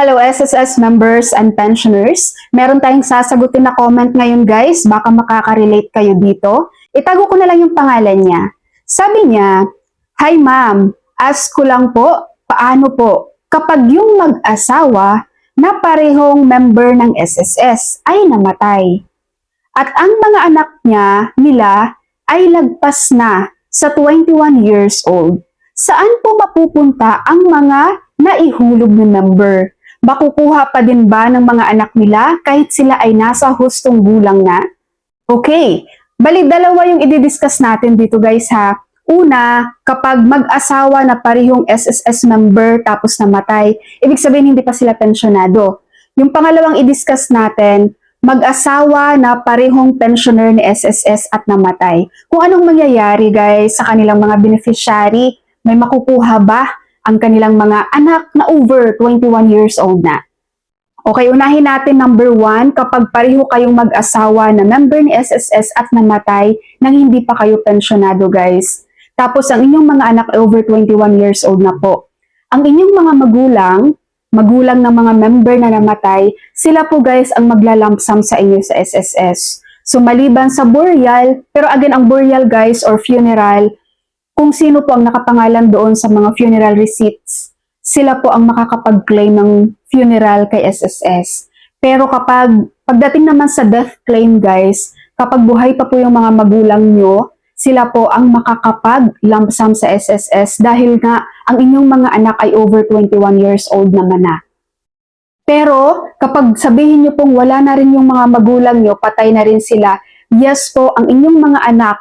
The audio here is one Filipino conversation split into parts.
Hello SSS members and pensioners. Meron tayong sasagutin na comment ngayon guys. Baka makaka-relate kayo dito. Itago ko na lang yung pangalan niya. Sabi niya, Hi ma'am, ask ko lang po, paano po kapag yung mag-asawa na parehong member ng SSS ay namatay? At ang mga anak niya, nila, ay lagpas na sa 21 years old. Saan po mapupunta ang mga naihulog na member? Makukuha pa din ba ng mga anak nila kahit sila ay nasa hustong gulang na? Okay, bali dalawa yung i-discuss natin dito guys ha. Una, kapag mag-asawa na parehong SSS member tapos namatay, ibig sabihin hindi pa sila pensyonado. Yung pangalawang i-discuss natin, mag-asawa na parehong pensioner ni SSS at namatay. Kung anong mangyayari guys sa kanilang mga beneficiary, may makukuha ba ang kanilang mga anak na over 21 years old na? Okay, unahin natin number one, kapag pareho kayong mag-asawa na member ni SSS at namatay nang hindi pa kayo pensyonado guys. Tapos ang inyong mga anak over 21 years old na po. Ang inyong mga magulang, magulang ng mga member na namatay, sila po guys ang maglalamsam sa inyo sa SSS. So maliban sa burial, pero again ang burial guys or funeral, kung sino po ang nakapangalan doon sa mga funeral receipts, sila po ang makakapag-claim ng funeral kay SSS. Pero kapag, pagdating naman sa death claim guys, kapag buhay pa po yung mga magulang nyo, sila po ang makakapag-lump sum sa SSS dahil nga ang inyong mga anak ay over 21 years old naman na. Pero kapag sabihin nyo pong wala na rin yung mga magulang nyo, patay na rin sila, yes po, ang inyong mga anak,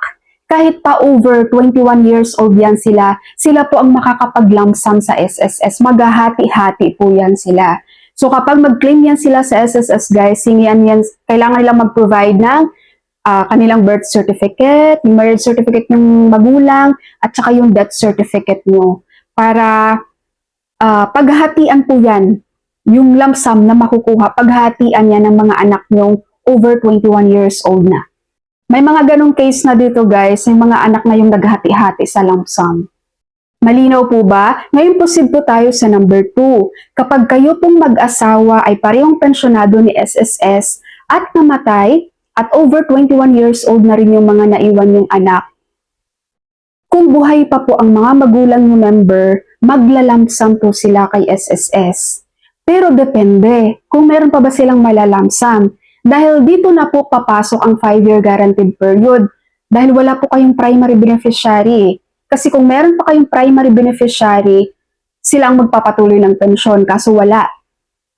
kahit pa over 21 years old yan sila, sila po ang makakapag-lump sum sa SSS. Maghahati-hati po yan sila. So kapag mag-claim yan sila sa SSS guys, singian yan, kailangan nila mag-provide ng ah, kanilang birth certificate, yung marriage certificate ng magulang, at saka yung death certificate nyo. Para ah, paghahatian po yan, yung lump na makukuha, paghahatian yan ng mga anak nyong over 21 years old na. May mga ganong case na dito guys, may mga anak na yung naghati-hati sa lump sum. Malinaw po ba? Ngayon proceed po tayo sa number 2. Kapag kayo pong mag-asawa ay parehong pensyonado ni SSS at namatay at over 21 years old na rin yung mga naiwan yung anak, kung buhay pa po ang mga magulang ng member, maglalamsam po sila kay SSS. Pero depende kung meron pa ba silang malalamsam. Dahil dito na po papasok ang 5-year guaranteed period. Dahil wala po kayong primary beneficiary. Kasi kung meron pa kayong primary beneficiary, sila ang magpapatuloy ng pensyon, kaso wala.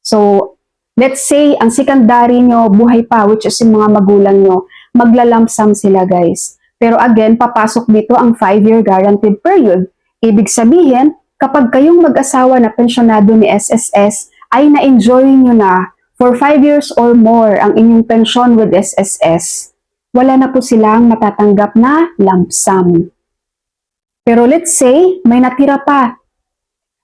So, let's say, ang secondary nyo, buhay pa, which is yung mga magulang nyo, maglalamsam sila guys. Pero again, papasok dito ang 5-year guaranteed period. Ibig sabihin, kapag kayong mag-asawa na pensyonado ni SSS, ay na-enjoy nyo na for 5 years or more ang inyong pensyon with SSS, wala na po silang matatanggap na lump sum. Pero let's say, may natira pa.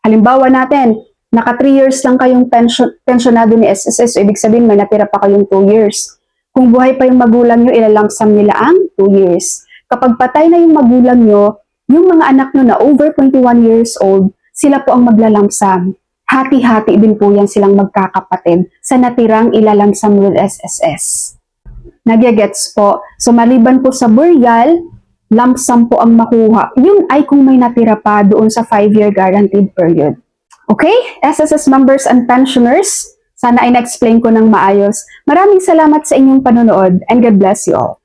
Halimbawa natin, naka 3 years lang kayong pensyon, pensyonado ni SSS, so ibig sabihin may natira pa kayong 2 years. Kung buhay pa yung magulang nyo, ilalamp sum nila ang 2 years. Kapag patay na yung magulang nyo, yung mga anak nyo na over 21 years old, sila po ang maglalamp sum. Hati-hati din po yan silang magkakapatid sa natirang ilalamsam with SSS. Nagyagets po. So maliban po sa burial, lump sum po ang makuha. Yun ay kung may natira pa doon sa 5-year guaranteed period. Okay? SSS members and pensioners, sana ay na-explain ko ng maayos. Maraming salamat sa inyong panonood and God bless you all.